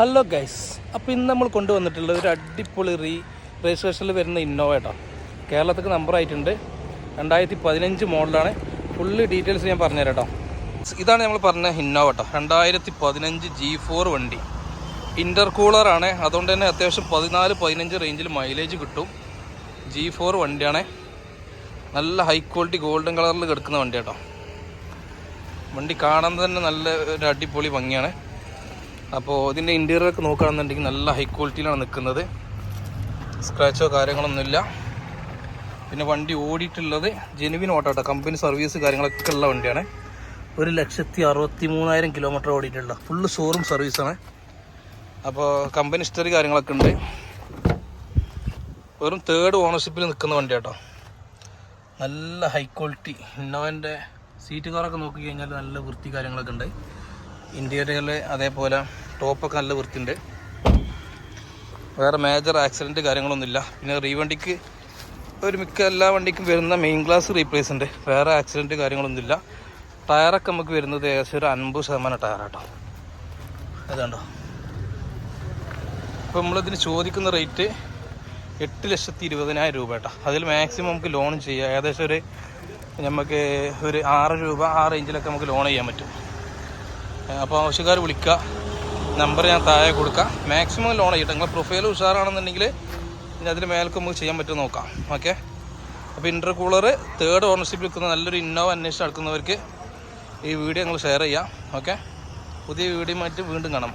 Hello guys അപ്പോൾ ഇന്ന് നമ്മൾ കൊണ്ടുവന്നിട്ടുള്ളത് ഒരു അടിപൊളി റീ രജിസ്ട്രേഷനിൽ വരുന്ന ഇന്നോവ കേട്ടോ കേരളത്തിക്ക് നമ്പർ ആയിട്ടുണ്ട്. രണ്ടായിരത്തി പതിനഞ്ച് മോഡലാണ് ഫുള്ള് ഡീറ്റെയിൽസ് ഞാൻ പറഞ്ഞുതരാം കേട്ടോ ഇതാണ് നമ്മൾ പറഞ്ഞ ഇന്നോവ കേട്ടോ രണ്ടായിരത്തി പതിനഞ്ച് ജി ഫോർ വണ്ടി. ഇന്റർകൂളറാണ് അതുകൊണ്ട് തന്നെ അത്യാവശ്യം പതിനാല് പതിനഞ്ച് റേഞ്ചിൽ മൈലേജ് കിട്ടും. ജി ഫോർ വണ്ടിയാണ്. നല്ല ഹൈ ക്വാളിറ്റി ഗോൾഡൻ കളറിൽ കിടക്കുന്ന വണ്ടി കേട്ടോ വണ്ടി കാണാൻ തന്നെ നല്ല ഒരു അടിപൊളി ഭംഗിയാണ്. അപ്പോൾ ഇതിന്റെ ഇന്റീരിയർ ഒക്കെ നോക്കുകയാണെന്നുണ്ടെങ്കിൽ നല്ല ഹൈ ക്വാളിറ്റിയിലാണ് നിൽക്കുന്നത്. സ്ക്രാച്ചോ കാര്യങ്ങളൊന്നുമില്ല പിന്നെ വണ്ടി ഓടിയിട്ടുള്ളത് ജെനുവിൻ ഓട്ടോ കമ്പനി സർവീസ് കാര്യങ്ങളൊക്കെ ഉള്ള വണ്ടിയാണ്. ഒരു ലക്ഷത്തി അറുപത്തി മൂവായിരം കിലോമീറ്റർ ഓടിയിട്ടുള്ള ഫുള്ള് ഷോറൂം സർവീസാണ് അപ്പോൾ കമ്പനി ഹിസ്റ്ററി കാര്യങ്ങളൊക്കെ ഉണ്ട്. വെറും തേർഡ് ഓണർഷിപ്പിൽ നിൽക്കുന്ന വണ്ടി കേട്ടോ നല്ല ഹൈ ക്വാളിറ്റി ഇന്നോവന്റെ സീറ്റ് കവറൊക്കെ നോക്കി കഴിഞ്ഞാൽ നല്ല വൃത്തി കാര്യങ്ങളൊക്കെ ഉണ്ട്. ഇന്റീരിയറിൽ അതേപോലെ ടോപ്പൊക്കെ നല്ല വൃത്തിയുണ്ട്. വേറെ മേജർ ആക്സിഡന്റ് കാര്യങ്ങളൊന്നുമില്ല. പിന്നെ റീവണ്ടിക്ക് ഒരു മിക്ക എല്ലാ വണ്ടിക്കും വരുന്ന മെയിൻ ഗ്ലാസ് റീപ്ലേസ് ഉണ്ട്. വേറെ ആക്സിഡന്റ് കാര്യങ്ങളൊന്നുമില്ല. ടയറൊക്കെ നമുക്ക് വരുന്നത് ഏകദേശം ഒരു അൻപത് ശതമാനം ടയറാട്ടോ അതുണ്ടോ? അപ്പോൾ നമ്മളിതിന് ചോദിക്കുന്ന റേറ്റ് എട്ട് ലക്ഷത്തി ഇരുപതിനായിരം രൂപ കേട്ടോ. അതിൽ മാക്സിമം നമുക്ക് ലോൺ ചെയ്യാം. ഏകദേശം ഒരു നമുക്ക് ഒരു ആറ് രൂപ ആ റേഞ്ചിലൊക്കെ നമുക്ക് ലോൺ ചെയ്യാൻ പറ്റും. അപ്പോൾ ആവശ്യക്കാർ വിളിക്കുക. നമ്പർ ഞാൻ താഴെ കൊടുക്കാം. മാക്സിമം ലോൺ ചെയ്യട്ടെ നിങ്ങളെ പ്രൊഫൈൽ ഉഷാറാണെന്നുണ്ടെങ്കിൽ ഇനി അതിന് മേൽക്ക് നമുക്ക് ചെയ്യാൻ പറ്റും നോക്കാം. ഓക്കെ അപ്പോൾ ഇന്റർ കൂളർ തേർഡ് ഓണർഷിപ്പിൽ നിൽക്കുന്ന നല്ലൊരു ഇന്നോവ അന്വേഷിച്ച് നടക്കുന്നവർക്ക് ഈ വീഡിയോ നിങ്ങൾ ഷെയർ ചെയ്യാം. ഓക്കെ പുതിയ വീഡിയോ മാറ്റി വീണ്ടും കാണാം.